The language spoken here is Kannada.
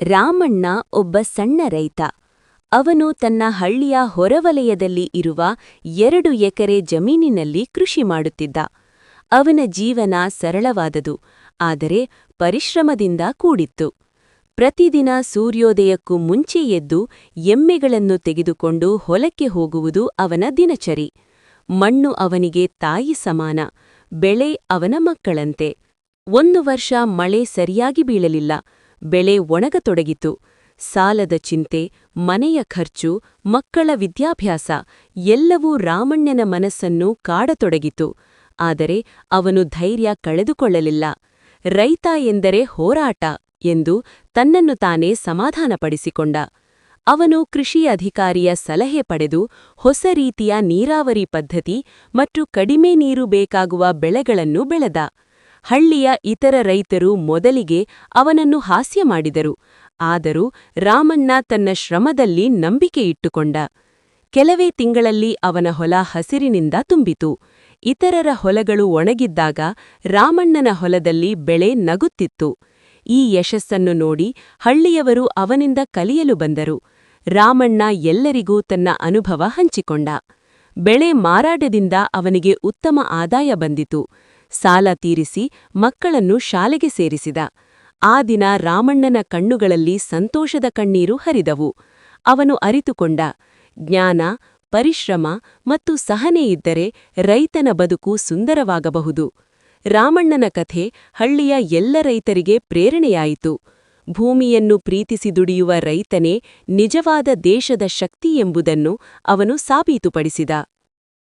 ರಾಮಣ್ಣ ಒಬ್ಬ ಸಣ್ಣ ರೈತ. ಅವನು ತನ್ನ ಹಳ್ಳಿಯ ಹೊರವಲಯದಲ್ಲಿ ಇರುವ ಎರಡು ಎಕರೆ ಜಮೀನಿನಲ್ಲಿ ಕೃಷಿ ಮಾಡುತ್ತಿದ್ದ. ಅವನ ಜೀವನ ಸರಳವಾದದು, ಆದರೆ ಪರಿಶ್ರಮದಿಂದ ಕೂಡಿತ್ತು. ಪ್ರತಿದಿನ ಸೂರ್ಯೋದಯಕ್ಕೂ ಮುಂಚೆ ಎದ್ದು ಎಮ್ಮೆಗಳನ್ನು ತೆಗೆದುಕೊಂಡು ಹೊಲಕ್ಕೆ ಹೋಗುವುದು ಅವನ ದಿನಚರಿ. ಮಣ್ಣು ಅವನಿಗೆ ತಾಯಿ ಸಮಾನ, ಬೆಳೆ ಅವನ ಮಕ್ಕಳಂತೆ. ಒಂದು ವರ್ಷ ಮಳೆ ಸರಿಯಾಗಿ ಬೀಳಲಿಲ್ಲ. ಬೆಳೆ ಒಣಗತೊಡಗಿತು. ಸಾಲದ ಚಿಂತೆ, ಮನೆಯ ಖರ್ಚು, ಮಕ್ಕಳ ವಿದ್ಯಾಭ್ಯಾಸ ಎಲ್ಲವೂ ರಾಮಣ್ಣನ ಮನಸ್ಸನ್ನು ಕಾಡತೊಡಗಿತು. ಆದರೆ ಅವನು ಧೈರ್ಯ ಕಳೆದುಕೊಳ್ಳಲಿಲ್ಲ. ರೈತ ಎಂದರೆ ಹೋರಾಟ ಎಂದು ತನ್ನನ್ನು ತಾನೇ ಸಮಾಧಾನಪಡಿಸಿಕೊಂಡ. ಅವನು ಕೃಷಿ ಅಧಿಕಾರಿಯ ಸಲಹೆ ಪಡೆದು ಹೊಸ ರೀತಿಯ ನೀರಾವರಿ ಪದ್ಧತಿ ಮತ್ತು ಕಡಿಮೆ ನೀರು ಬೇಕಾಗುವ ಬೆಳೆಗಳನ್ನು ಬೆಳೆದ. ಹಳ್ಳಿಯ ಇತರ ರೈತರು ಮೊದಲಿಗೆ ಅವನನ್ನು ಹಾಸ್ಯ ಮಾಡಿದರು. ಆದರೂ ರಾಮಣ್ಣ ತನ್ನ ಶ್ರಮದಲ್ಲಿ ನಂಬಿಕೆ ಇಟ್ಟುಕೊಂಡ. ಕೆಲವೇ ತಿಂಗಳಲ್ಲಿ ಅವನ ಹೊಲ ಹಸಿರಿನಿಂದ ತುಂಬಿತು. ಇತರರ ಹೊಲಗಳು ಒಣಗಿದ್ದಾಗ ರಾಮಣ್ಣನ ಹೊಲದಲ್ಲಿ ಬೆಳೆ ನಗುತ್ತಿತ್ತು. ಈ ಯಶಸ್ಸನ್ನು ನೋಡಿ ಹಳ್ಳಿಯವರು ಅವನಿಂದ ಕಲಿಯಲು ಬಂದರು. ರಾಮಣ್ಣ ಎಲ್ಲರಿಗೂ ತನ್ನ ಅನುಭವ ಹಂಚಿಕೊಂಡ. ಬೆಳೆ ಮಾರಾಟದಿಂದ ಅವನಿಗೆ ಉತ್ತಮ ಆದಾಯ ಬಂದಿತು. ಸಾಲ ತೀರಿಸಿ ಮಕ್ಕಳನ್ನು ಶಾಲೆಗೆ ಸೇರಿಸಿದ. ಆ ದಿನ ರಾಮಣ್ಣನ ಕಣ್ಣುಗಳಲ್ಲಿ ಸಂತೋಷದ ಕಣ್ಣೀರು ಹರಿದವು. ಅವನು ಅರಿತುಕೊಂಡ, ಜ್ಞಾನ, ಪರಿಶ್ರಮ ಮತ್ತು ಸಹನೆ ಇದ್ದರೆ ರೈತನ ಬದುಕು ಸುಂದರವಾಗಬಹುದು. ರಾಮಣ್ಣನ ಕಥೆ ಹಳ್ಳಿಯ ಎಲ್ಲ ರೈತರಿಗೆ ಪ್ರೇರಣೆಯಾಯಿತು. ಭೂಮಿಯನ್ನು ಪ್ರೀತಿಸಿ ದುಡಿಯುವ ರೈತನೇ ನಿಜವಾದ ದೇಶದ ಶಕ್ತಿ ಎಂಬುದನ್ನು ಅವನು ಸಾಬೀತುಪಡಿಸಿದ.